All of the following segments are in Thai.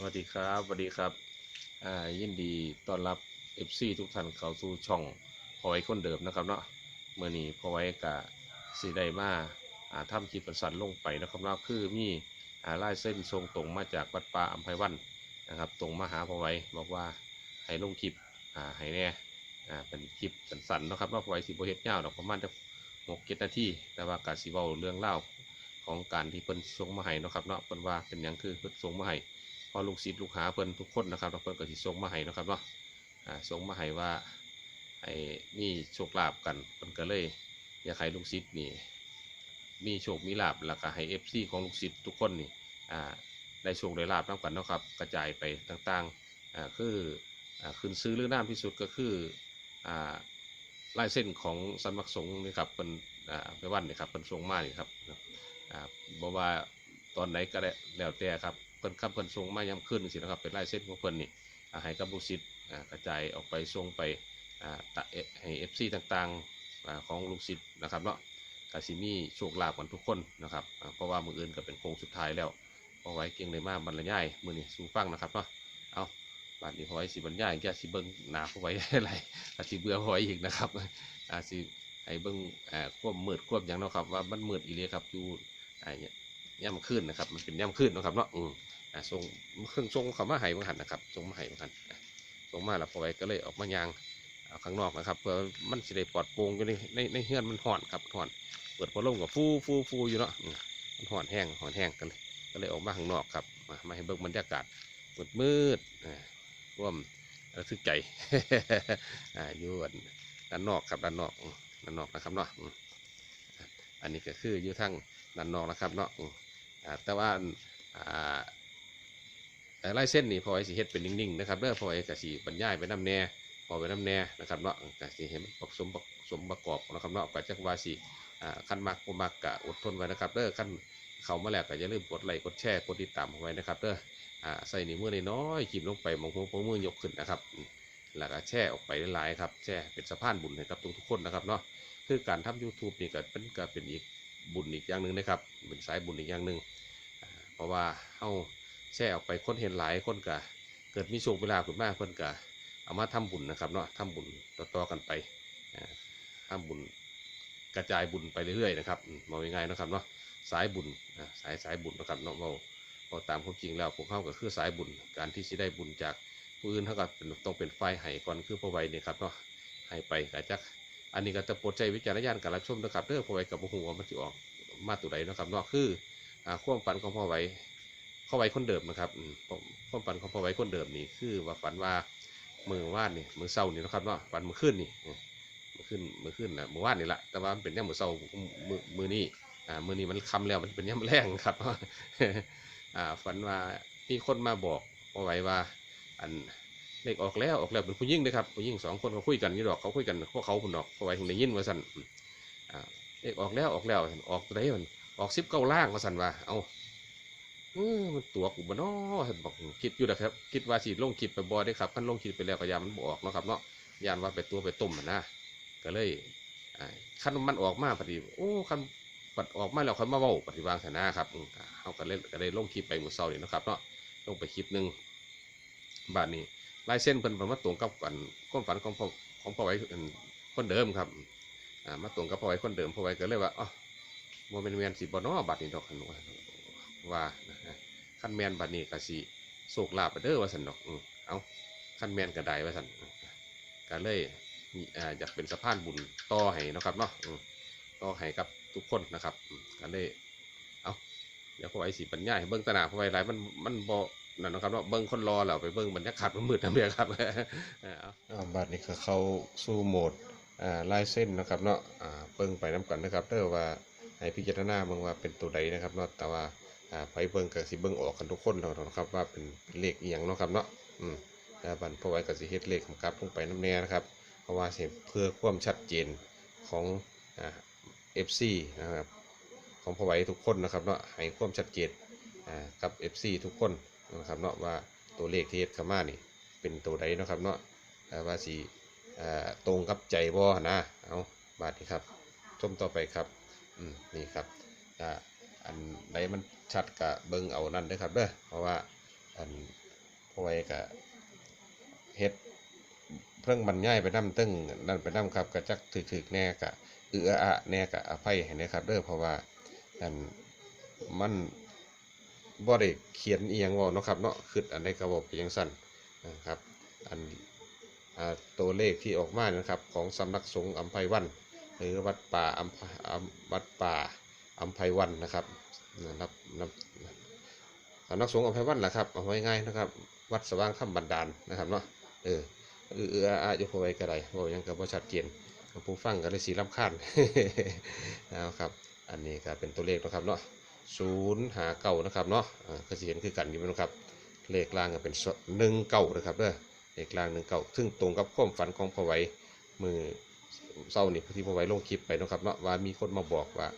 สวัสดีครับสวัสดีครับอ่ายินดีต้อนรับ FC ทุกท่านเข้าสู่ช่องพอไว้คนเดิมนะครับเนาะเมื่อนี้พอไว้กะสีไดมาอ่าทำจิตประสันลงไปนะครับเนาะคือมีอ่าลายเส้นทรงตรงมาจากวัดป่าอัมไพวันนะครับตรงมาหาพอไว้บอกว่าให้ลงคลิปอ่าให้แน่อ่าเป็นคลิปสันๆนะครับเนาะพอไว้สิบเฮ็ดยาวดอกประมาณจะหกเจ็ดนาทีแต่ว่ากาสิเว้าเรื่องเล่าของการที่เพิ่นส่งมาให้นะครับเนาะเพิ่นว่าเป็นหยังคือเพิ่นส่งมาให้ อลูกศิษย์ลูกหาเพิ่นทุกคนนะครับเพิ่นก็สิส่งมาให้นะครับเนาะอ่าส่งมาให้ว่าไอ้มีโชคลาภกันเพิ่นก็เลยอยากให้ลูกศิษย์นี่มีโชคมีลาภแล้วก็ให้ FC ของลูกศิษย์ทุกคนนี่อ่าได้โชคได้ลาภนํกันเนาะครับกระจายไปต่างๆอ่าคืออ่าขึ้นซื้อหรือน้ำที่สุดก็คืออ่าลายเส้นของสันมักสงฆ์นี่ครับเป็นอ่าไปวันนี่ครับเป็นทรงมานี่ครับอ่าบอกว่าตอนไหนก็ได้แล้วแต่ครับ เพิ่นคำเพิ่นส่งมายามขึ้นสินะครับเป็นลายเส้นของเพิ่นนี่อาให้กับลูกศิษย์อ่ากระจายออกไปส่งไปอ่าตะให้เอฟซีต่างๆอ่าของลูกศิษย์นะครับเนาะกาซิมีโชคลาภกันทุกคนนะครับเพราะว่ามืออื่นก็เป็นโค้งสุดท้ายแล้วพอไว้เก่งเลยมากบรรยายมือนี่สู้ฟังนะครับเนาะเอาบาดนี้พอไว้สิบรรยายแกสิเบิ้งหนาพอไว้อะไรอาสิเบื่อพอไว้อีกนะครับอาสิให้เบิ้งควบมืดควบอย่างเนาะครับว่ามันมืดอีเลยครับอยู่อ่าเนี่ยย่ำขึ้นนะครับมันเป็นย่ำขึ้นนะครับเนาะอือ ส่งเครื่องส่งเขามาให้บางหันนะครับส่งมาให้บางหันส่งมาแล้วพอไว้ก็เลยออกมายางเอาข้างนอกนะครับเพื่อมันสิได้ปลอดโปร่งอยู่ในในในเฮือนมันห่อนครับห่อนเปิดพัดลมกับฟูฟูฟูอยู่เนาะมันห่อนแห้งห่อนแห้งกันเลยก็เลยออกมาข้างนอกครับมามาให้เบิ่งบรรยากาศมืดมืดร่วมระทึกใจอ่ายู่ด้านนอกครับด้านนอกด้านนอกนะครับเนาะอันนี้ก็คืออยู่ทั้งด้านนอกนะครับเนาะแต่ว่าอ่า แต่ลายเส้นนี่พอไอ้สิเฮ็ดเป็นนิ่งๆนะครับเด้อพอไอ้กะสิบรรยายไปน้ำแน่พอไปน้ำแน่นะครับเนาะกะสิเห็นผสมสมประกอบนะครับเนาะก็จักว่าสิอ่าขั้นมักมักกะอดทนไว้นะครับเด้อขั้นเข้ามาแล้วก็อย่าลืมกดไลค์กดแชร์กดติดตามเอาไว้นะครับเด้ออ่าใส่นิ้วมือน้อยๆจิ้มลงไปมองหัวโป้งมือยกขึ้นนะครับแล้วก็แชร์ออกไปหลายๆครับแชร์เป็นสะพานบุญให้กับทุกๆคนนะครับเนาะคือการทำ YouTube นี่ก็เป็นก็เป็นอีกบุญอีกอย่างหนึ่งนะครับเป็นสายบุญอีกอย่างหนึ่งเพราะว่าเฮา แชร์ออกไปคนเห็นหลายคนก็เกิดมีโชคเวลาขึ้นมาเพิ่นก็เอามาทำบุญนะครับเนาะทำบุญต่อๆกันไปอ่าทำบุญกระจายบุญไปเรื่อยๆนะครับมองง่ายๆนะครับเนาะสายบุญสายสายบุญนะครับเนาะเราเราตามความจริงแล้วพวกเข้าก็คือสายบุญการที่จะได้บุญจากผู้อื่นเท่ากับเป็นต้องเป็นฝ่ายให้ก่อนคือพอไว้นี่ยครับเนาะให้ไปกะจักอันนี้ก็จะโปรดใจวิจารณญาณการรับชมนะครับเด้องพอไวกับผู้หัวามันจะออกมาตัวใดนะครับเนาะคืออ่าความฝันของพ่อไว พ่อไว้คนเดิมนะครับความฝันของพ่อไว้คนเดิมนี่คือว่าฝันว่ามือว่านนี่มือเศร้านี่นะครับเนาะฝันมือขึ้นนี่มือขึ้นมือขึ้นนะมือว่านนี่แหละแต่ว่ามันเป็นย่ำมือเศร้ามือมือนี่อ่ามือนี่มันคำแล้วมันเป็นย่ำแรงครับอ่าฝันว่ามีคนมาบอกพ่อไว้ว่า อันเลขออกแล้วออกแล้วเป็นผู้ยิ่งนะครับผู้ยิ่งสองคนเขาคุยกันนี่ดอกเขาคุยกันพวกเขาคุณดอกพ่อไว้ถึงได้ยินว่าสั่นอ่าเลขออกแล้วออกแล้วออกตัวไหนมันออกสิบเก้าล่างว่าสั่นว่าเอา อืมมันตัวกูบ่นาะเห็นบอกคิดอยู่นะครับ คิดว่าสิลงคลิปไปบ่ได้ครับคันลงคลิปไปแล้วก็ยามันบออกเนาะครับเนาะยานว่าไปตัวไปต้มนะก็เลยอ่าคันมันออกมาพอดีโอ้คันปัดออกมาแล้วค่อยมาเว้าปฏิวางสนะครับเฮาก็เลยก็เลยลงคลิปไปมือเช้านี่เนาะครับเนาะลงไปคลิปหนึ่งบาดนี้ลายเส้นเพิ่นเพิ่นมาตรงกับกันความฝันของพ่อของพ่อไว้คนเดิมครับอ่ามาตรงกับพ่อไว้คนเดิมพ่อไว้ก็เลยว่าอ๋อบ่แม่นแม่นสิบ่เนาะบัดนี้ดอกคันว่า ว่าขั้นแมนบัดนี้ก็สิโศกลาบไปเด้อว่าสันดอกเอาขั้นแมนก็ไดว่าสันก็เลยมีอ่าอยากเป็นสะพานบุญต่อให้นะครับเนาะต่อให้กับทุกคนนะครับก็เลยเอาเดี๋ยวพอไว้สิบรรยาให้เบิ้งตนาพอไว้หลายมันมันบ่นั่นนะครับเนาะเบิ้งคนรอแล้วไปเบิ้งบรรยากาศมันมืดน้ำเดียครับเอาบัดนี้ก็เข้าสู่โหมดอ่าลายเส้นนะครับเนาะอ่าเบิ้งไปน้ำกันนะครับเด้อว่าให้พิจารณาเบิ่งว่าเป็นตัวใดนะครับเนาะแต่ว่า ไปเบิ่งก็สิเบิ่งออกกันทุกคนเนาะครับว่าเป็นเลขอียงเนาะครับเนาะอืมแล้วบันพอไว้ก็สิเฮ็ดเลขกลับลงไปน้ำแน่นะครับ เพราะว่าสิเพื่อความชัดเจนของอ่า FC นะครับของพอไว้ทุกคนนะครับเนาะให้ความชัดเจนอ่ากับ FC ทุกคนนะครับเนาะว่าตัวเลขที่เฮ็ดขามานี่เป็นตัวใดนะครับเนาะว่าสิอ่าตรงกับใจบ่นะเอาบาดนี้ครับชมต่อไปครับอืมนี่ครับอ่าอันใดมัน ชัดกะเบิ่งเอานั่นด้อครับเด้อเพราะว่าอันอไว้ก็เฮ็ดเพิ่งบรรยายไปนำตึ้งนั่นไปนำครับก็จักถึกๆแน่ก็เอืออะแน่ก็อภัยให้นะครับเด้อเพราะว่าอันมันบ่ได้เขียนเอียงว้าเนาะครับเนาะคิดอันใดก็เว้าไปจังซั่นนะครับอันอตัวเลขที่ออกมานะครับของสำนักสงฆ์อัมไพวัน หรือวัดป่าอัมพอัมวัดป่าอัมไพวันนะครับ นับนับนักสงฆ์อัมไพวันแหละครับเอาไว้ง่ายนะครับ วัดสว่างธรรมบันดาลนะครับเนาะเออเออเอออายู่พอไว้ก็ได้บอกยังกับว่าชัดเจนผู้ฟังก็เลยสีลำคาญนะครับ อันนี้ก็เป็นตัวเลขนะครับเนาะศูนย์หาเก่านะครับเนาะก็สิเห็นคือกันอยู่นะครับ เลขล่างก็เป็นหนึ่งเก่านะครับเด้อเลขล่างหนึ่งเก่าซึ่งตรงกับความฝันของพอไว้มือเศร้านี่ที่พอไว้ลงคลิปไปนะครับเนาะว่ามีคนมาบอกว่า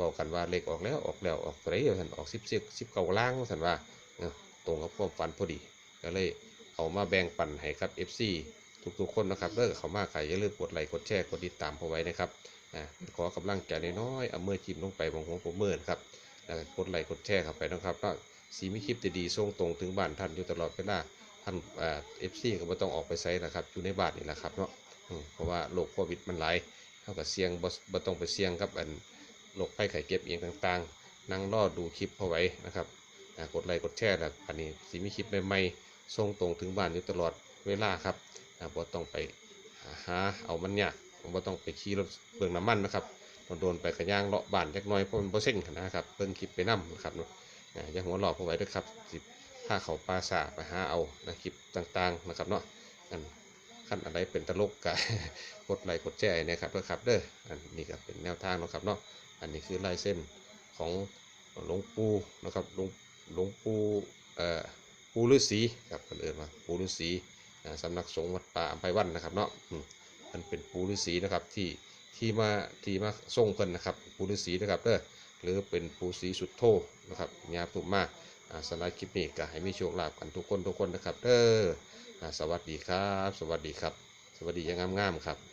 บอกกันว่าเลขออกแล้วออกแล้วออกตัวไหนเดียวท่านออกสิบสิบสิบเก่าล่างท่านว่าตรงกับความฝันพอดี ก็เลยเอามาแบ่งปันให้กับ FC ทุกๆคนนะครับเด้อเขามาใครอย่าลืมกดไลค์กดแชร์กดติดตามพอไว้นะครับอขอกำลังใจน้อยๆเอามือจิ้มลงไปบงหัวผมเมื่อนครับกดไลค์กดแชร์เข้าไปนะครับเนาะสีมีคลิปดีๆส่งตรงถึงบ้านท่านอยู่ตลอดเวลาท่านเอฟซีก็ไม่ต้องออกไปไซนะครับอยู่ในบ้านนี่แหละครับเนาะเพราะว่าโรคโควิดมันหลายเท่ากับเสี่ยงบ่บ่ต้องไปเสี่ยงกับอัน โรคไข้ไข้เจ็บเอียงต่างๆ นั่งรอดูคลิปพอไว้นะครับกดไลค์กดแชร์แล้วอันนี้สิมีคลิปใหม่ๆส่งตรงถึงบ้านอยู่ตลอดเวลาครับบ่ต้องไปหาเอามันยากบ่ต้องไปขี่รถเปลืองน้ำมันนะครับโดนไปกระย่างเลาะบ้านจักน่อยเพราะมันบ่เซ็งนะครับเบิ่งคลิปไปนํนะครับเนาะอ่าอย่าหัวหลอกพอไว้ด้วยครับสิพาเขาปลาสาไปหาเอานะคลิปต่างๆนะครับเนาะอันขั้นอะไรเป็นตลกกะกดไลค์กดแชร์นะครับเด้อครับเด้ออันนี้ก็เป็นแนวทางนะครับเนาะ อันนี้คือลายเส้นของหลวงปู่นะครับหลวงหลวงปู่เอ่อปู่ฤาษีครับเพิ่นเอิ้นว่าปู่ฤาษีสำนักสงฆ์วัดป่าอัมไพวันนะครับเนาะอืมเพิ่นเป็นปู่ฤาษีนะครับที่ที่มาที่มาทรงเพิ่นนะครับปู่ฤาษีนะครับเด้อหรือเป็นปู่ศรีสุดโธนะครับญาตุมาอาสำหรับคลิปนี้ก็ให้มีโชคลาภกันทุกคนทุกคนนะครับเด้อสวัสดีครับ สวัสดีครับ สวัสดีอยังงามๆครับ